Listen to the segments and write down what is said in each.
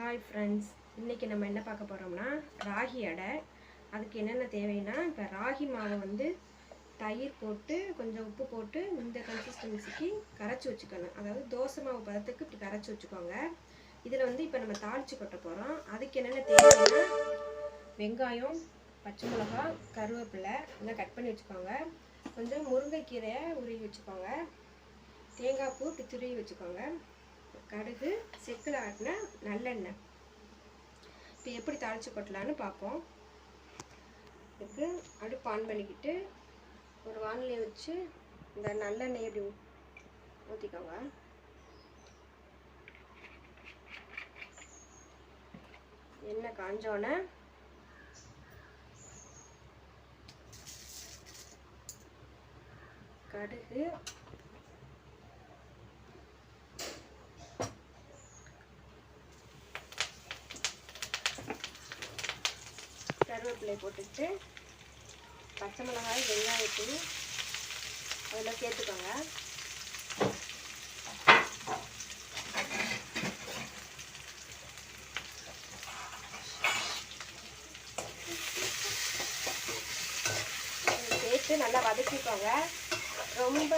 Hi friends இன்றைக்கி நம்ம என்ன பார்க்க போகிறோம்னா ராகி அடை. அதுக்கு என்னென்ன தேவைன்னா இப்போ ராகி மாவை வந்து தயிர் போட்டு கொஞ்சம் உப்பு போட்டு இந்த கன்சிஸ்டன்சிக்கு கரைச்சி வச்சுக்கணும். அதாவது தோசை மாவு பதத்துக்கு இப்படி கரைச்சி வச்சுக்கோங்க. இதில் வந்து இப்போ நம்ம தாளித்து கொட்ட போகிறோம் அதுக்கு என்னென்ன தேவைன்னா வெங்காயம் பச்சை மிளகா கருவேப்பிலை இதெல்லாம் கட் பண்ணி வச்சுக்கோங்க. கொஞ்சம் முருங்கைக்கீரையை உருவி வச்சுக்கோங்க. தேங்காய் பூ இப்படி துருவி வச்சுக்கோங்க. கடுகு செக்கில் ஆட்டின நல்லெண்ணெய். இப்போ எப்படி தாளித்து கொட்டலான்னு பார்ப்போம். இதுக்கு அடுப்பு ஆன் பண்ணிக்கிட்டு ஒரு வானிலையை வச்சு இந்த நல்லெண்ணெய் எப்படி ஊற்றிக்கோங்க எண்ணெய் காஞ்சோன்னே கடுகு கருவேப்பிலை போட்டுட்டு பச்சை மிளகாய் வெங்காயத்தூள் அதில் சேர்த்துக்கோங்க. சேர்த்து நல்லா வதக்கிக்கோங்க. ரொம்ப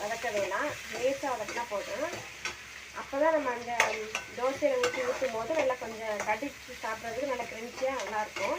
வதக்க வேணாம். லேசாக வதக்கினா போதும். அப்போ தான் நம்ம அந்த தோசையில் ஊற்றி ஊற்றும் போது நல்லா கொஞ்சம் கடிச்சு சாப்பிட்றதுக்கு நல்லா கிரன்ச்சியாக நல்லாயிருக்கும்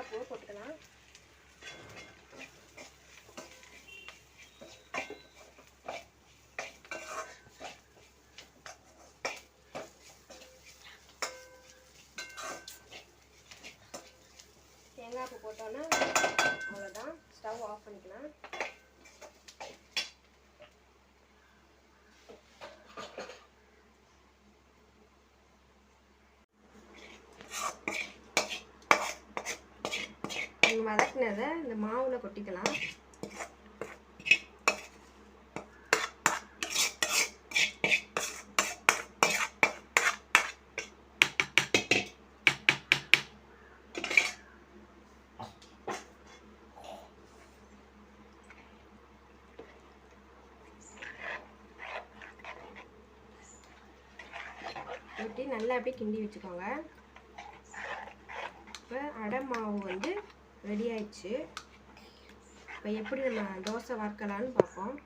இப்போ பூ போட்டுக்கலாம். தேங்காய் பூ போட்டோன்னா அவ்வளோதான் ஸ்டவ் ஆஃப் பண்ணிக்கலாம். நீங்கள் வதக்கினதை இந்த மாவில் கொட்டிக்கலாம். ஊற்றி நல்லா அப்படியே கிண்டி வச்சுக்கோங்க. இப்போ அடை மாவு வந்து ரெடி ஆயிடுச்சு. இப்போ எப்படி நம்ம தோசை வறுக்கலான்னு பார்ப்போம்.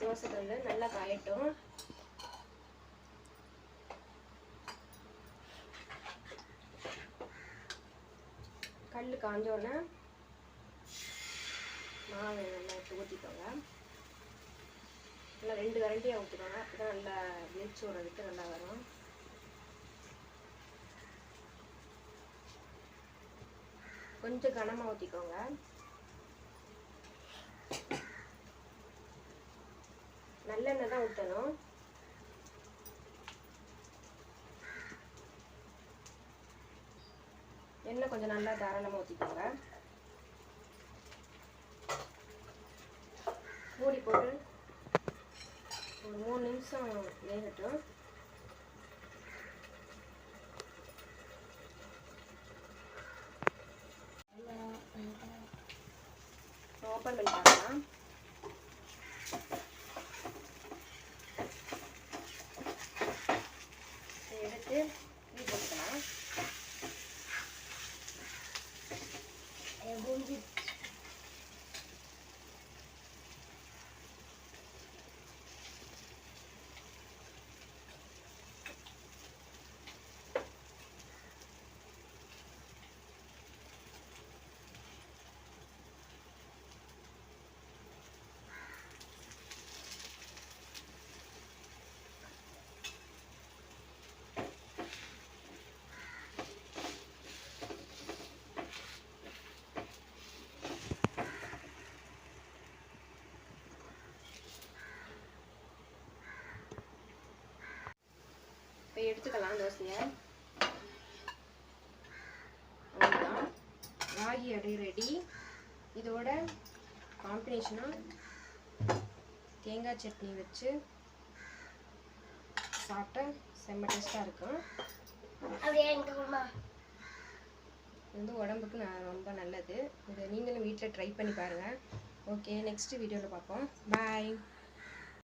தோசை வந்து நல்லா காயட்டும். கல் காஞ்சோடனே மாவை நல்லா எடுத்து ஊற்றிக்கோங்க நல்லா ரெண்டு கரண்டியாக ஊற்றிக்கோங்க அப்போ தான் நல்லா வெளிச்சு விடுறதுக்கு நல்லா வரும். கொஞ்சம் கனமாக ஊற்றிக்கோங்க நல்லெண்ணெய் தான் ஊற்றணும் எண்ணெய் கொஞ்சம் நல்லா தாராளமாக ஊற்றிக்கோங்க மூடி போட்டு ஒரு மூணு நிமிஷம் வேகட்டும் ஓப்பன் பண்ணி பார்க்கலாம் எடுத்து இது போட்டுக்கலாம் இப்போ தோசையை அவ்வளோதான் ராகி அடை ரெடி இதோட காம்பினேஷனாக தேங்காய் சட்னி வச்சு சாப்பிட்டா செம்ம டேஸ்ட்டாக இருக்கும். இது வந்து உடம்புக்கு ந- ரொம்ப நல்லது. இதை நீங்களும் வீட்டில் ட்ரை பண்ணி பாருங்கள் ஓகே நெக்ஸ்ட் வீடியோவில் பார்ப்போம். பாய்